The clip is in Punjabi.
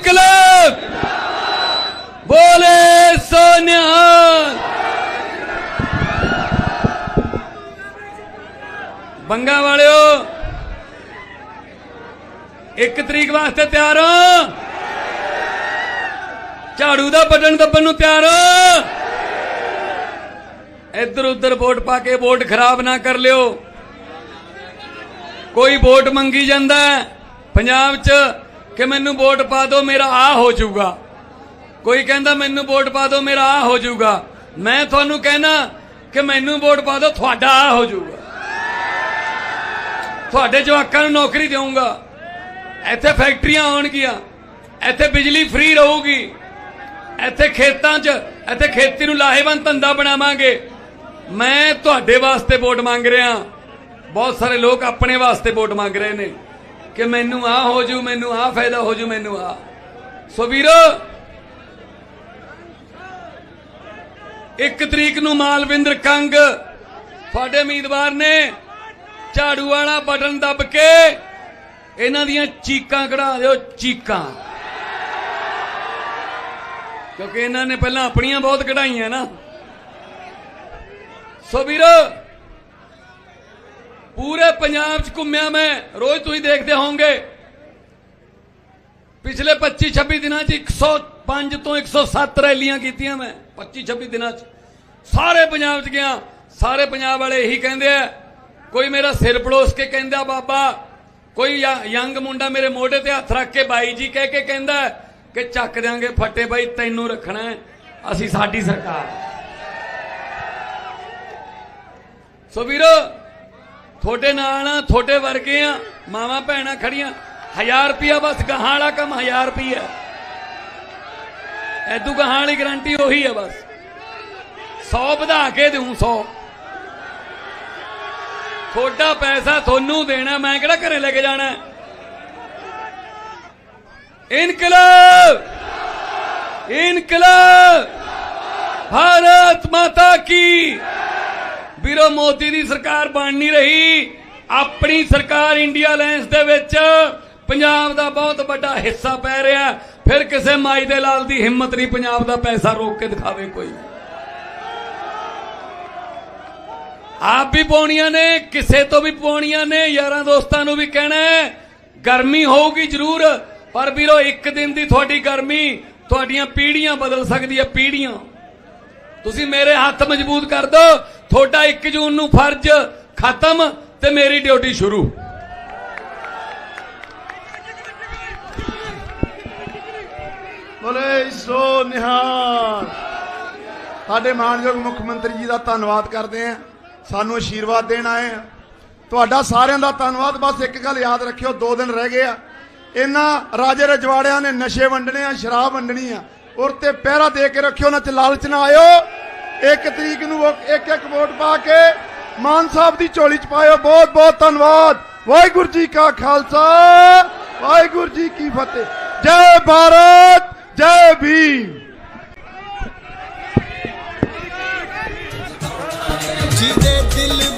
ਇਨਕਲਾਬ ਬੋਲੇ ਸੋਨਿਹਾਲ ਬੰਗਾ ਵਾਲਿਓ ਇੱਕ ਤਰੀਕ ਵਾਸਤੇ ਤਿਆਰ ਹੋ ਝਾੜੂ ਦਾ ਬਟਨ ਦੱਬਣ ਨੂੰ ਤਿਆਰ ਹੋ ਇੱਧਰ ਉੱਧਰ ਵੋਟ ਪਾ ਕੇ ਵੋਟ ਖਰਾਬ ਨਾ ਕਰ ਲਿਓ ਕੋਈ ਵੋਟ ਮੰਗੀ ਜਾਂਦਾ ਪੰਜਾਬ 'ਚ ਕਿ ਮੈਨੂੰ ਵੋਟ ਪਾ ਦਿਓ, ਮੇਰਾ ਆ ਹੋ ਜਾਊਗਾ। ਕੋਈ ਕਹਿੰਦਾ, ਮੈਨੂੰ ਵੋਟ ਪਾ ਦਿਓ, ਮੇਰਾ ਆ ਹੋ ਜਾਊਗਾ। ਮੈਂ ਤੁਹਾਨੂੰ ਕਹਿਣਾ ਕਿ ਮੈਨੂੰ ਵੋਟ ਪਾ ਦਿਓ, ਤੁਹਾਡਾ ਆ ਹੋ ਜਾਊਗਾ। ਤੁਹਾਡੇ ਜਵਾਕਾਂ ਨੂੰ ਨੌਕਰੀ ਦੇਵਾਂਗਾ ਇੱਥੇ ਫੈਕਟਰੀਆਂ ਆਉਣਗੀਆਂ, ਇੱਥੇ ਬਿਜਲੀ ਫ੍ਰੀ ਰਹੂਗੀ। ਇੱਥੇ ਖੇਤਾਂ 'ਚ, ਇੱਥੇ ਖੇਤੀ ਨੂੰ ਲਾਹੇਵੰਦ ਧੰਦਾ ਬਣਾਵਾਂਗੇ। ਮੈਂ ਤੁਹਾਡੇ ਵਾਸਤੇ ਵੋਟ ਮੰਗ ਰਿਹਾ। ਬਹੁਤ ਸਾਰੇ ਲੋਕ ਆਪਣੇ ਵਾਸਤੇ ਵੋਟ ਮੰਗ ਰਹੇ ਨੇ। ਕਿ ਮੈਨੂੰ ਆ ਹੋ ਜੂ, ਮੈਨੂੰ ਆ ਫਾਇਦਾ ਹੋ ਜੂ, ਮੈਨੂੰ ਆ। ਸੋ ਵੀਰੋ, ਇੱਕ ਤਰੀਕ ਨੂੰ ਮਾਲਵਿੰਦਰ ਕੰਗ ਤੁਹਾਡੇ ਉਮੀਦਵਾਰ ਨੇ ਝਾੜੂ ਵਾਲਾ ਬਟਨ ਦੱਬ ਕੇ ਇਹਨਾਂ ਦੀਆਂ ਚੀਕਾਂ ਕਢਾ ਦਿਓ, ਚੀਕਾਂ। ਕਿਉਂਕਿ ਇਹਨਾਂ ਨੇ ਪਹਿਲਾਂ ਆਪਣੀਆਂ ਬਹੁਤ ਕਢਾਈਆਂ ਨਾ। ਸੋ ਵੀਰੋ ਪੂਰੇ ਪੰਜਾਬ 'ਚ ਘੁੰਮਿਆ ਮੈਂ, ਰੋਜ਼ ਤੁਸੀਂ ਦੇਖਦੇ ਹੋਵੋਗੇ। ਪਿਛਲੇ 25 26 ਦਿਨਾਂ 'ਚ 105 ਤੋਂ 107 ਰੈਲੀਆਂ ਕੀਤੀਆਂ ਮੈਂ 25 26 ਦਿਨਾਂ 'ਚ। ਸਾਰੇ ਪੰਜਾਬ 'ਚ ਗਿਆ, ਸਾਰੇ ਪੰਜਾਬ ਵਾਲੇ ਇਹੀ ਕਹਿੰਦੇ ਆ, ਕੋਈ ਮੇਰਾ ਸਿਰ ਪੜੋਸ ਕੇ ਕਹਿੰਦਾ, ਬਾਬਾ, ਕੋਈ ਯੰਗ ਮੁੰਡਾ ਮੇਰੇ ਮੋਢੇ ਤੇ ਹੱਥ ਰੱਖ ਕੇ ਬਾਈ ਜੀ ਕਹਿ ਕੇ ਕਹਿੰਦਾ ਕਿ ਚੱਕ ਦਿਆਂਗੇ ਫੱਟੇ ਬਾਈ, ਤੈਨੂੰ ਰੱਖਣਾ ਅਸੀਂ ਸਾਡੀ ਸਰਕਾਰ ਸੋ ਵੀਰੋ ਤੁਹਾਡੇ ਨਾਲ ਆ, ਤੁਹਾਡੇ ਵਰਗੇ ਆ, ਮਾਵਾਂ ਭੈਣਾਂ ਖੜੀਆਂ। 1000 ਰੁਪਿਆ ਬਸ, ਗਾਹਾਂ ਵਾਲਾ ਕੰਮ 1000 ਰੁਪਿਆ ਐਦੂ ਗਾਹਾਂ ਵਾਲੀ ਗਰੰਟੀ ਉਹੀ ਹੈ ਬਸ। 100 ਵਧਾ ਕੇ ਦਊਂ 100 ਤੁਹਾਡਾ ਪੈਸਾ ਤੁਹਾਨੂੰ ਦੇਣਾ, ਮੈਂ ਕਿਹੜਾ ਘਰੇ ਲੈ ਕੇ ਜਾਣਾ? ਇਨਕਲਾਬ! ਇਨਕਲਾਬ! ਭਾਰਤ ਮਾਤਾ ਕੀ ਵੀਰੋ, ਮੋਦੀ ਦੀ ਸਰਕਾਰ ਬਣ ਨਹੀਂ ਰਹੀ। ਆਪਣੀ ਸਰਕਾਰ ਇੰਡੀਆ ਅਲਾਈਅੰਸ ਦੇ ਵਿੱਚ ਪੰਜਾਬ ਦਾ ਬਹੁਤ ਵੱਡਾ ਹਿੱਸਾ ਪੈ ਰਿਹਾ। ਫਿਰ ਕਿਸੇ ਮਾਈ ਦੇ ਲਾਲ ਦੀ ਹਿੰਮਤ ਨਹੀਂ ਪੰਜਾਬ ਦਾ ਪੈਸਾ ਰੋਕ ਕੇ ਦਿਖਾਵੇ ਕੋਈ। ਆਪ ਵੀ ਪਾਉਣੀਆਂ ਨੇ, ਕਿਸੇ ਤੋਂ ਵੀ ਪਾਉਣੀਆਂ ਨੇ, ਯਾਰਾਂ ਦੋਸਤਾਂ ਨੂੰ ਵੀ ਕਹਿਣਾ ਗਰਮੀ ਹੋਊਗੀ ਜ਼ਰੂਰ, ਪਰ ਵੀਰੋ, ਇੱਕ ਦਿਨ ਦੀ ਤੁਹਾਡੀ ਗਰਮੀ, ਤੁਹਾਡੀਆਂ ਪੀੜ੍ਹੀਆਂ ਬਦਲ ਸਕਦੀ ਹੈ, ਪੀੜ੍ਹੀਆਂ। ਤੁਸੀਂ ਮੇਰੇ ਹੱਥ ਮਜ਼ਬੂਤ ਕਰ ਦਿਓ ਤੁਹਾਡਾ 1 ਜੂਨ ਨੂੰ ਫਰਜ਼ ਖਤਮ ਤੇ ਮੇਰੀ ਡਿਊਟੀ ਸ਼ੁਰੂ। ਬੋਲੇ ਸੋ ਨਿਹਾਲ। ਸਾਡੇ ਮਾਨਯੋਗ ਮੁੱਖ ਮੰਤਰੀ ਜੀ ਦਾ ਧੰਨਵਾਦ ਕਰਦੇ ਆਂ ਸਾਨੂੰ ਆਸ਼ੀਰਵਾਦ ਦੇਣ ਆਏ ਆ ਤੁਹਾਡਾ ਸਾਰਿਆਂ ਦਾ ਧੰਨਵਾਦ। ਬਸ ਇੱਕ ਗੱਲ ਯਾਦ ਰੱਖਿਓ, ਦੋ ਦਿਨ ਰਹਿ ਗਏ ਆ। ਇਹਨਾਂ ਰਾਜੇ ਰਜਵਾੜਿਆਂ ਨੇ ਨਸ਼ੇ ਵੰਡਣੇ ਆ, ਸ਼ਰਾਬ ਵੰਡਣੀ ਆ। ਔਰ ਤੇ ਪਹਿਰਾ ਦੇ ਕੇ ਰੱਖਿਓ, ਉਹਨਾਂ ਚ ਲਾਲਚ ਨਾ ਆਇਓ। ਇੱਕ ਤਰੀਕ ਨੂੰ ਇੱਕ ਇੱਕ ਵੋਟ ਪਾ ਕੇ ਮਾਨ ਸਾਹਿਬ ਦੀ ਝੋਲੀ ਚ ਪਾਇਓ। ਬਹੁਤ ਬਹੁਤ ਧੰਨਵਾਦ। ਵਾਹਿਗੁਰੂ ਜੀ ਕਾ ਖਾਲਸਾ। ਵਾਹਿਗੁਰੂ ਜੀ ਕੀ ਫਤਿਹ। ਜੈ ਭਾਰਤ, ਜੈ ਭੀਮ। ਜਿਹਦੇ ਦਿਲ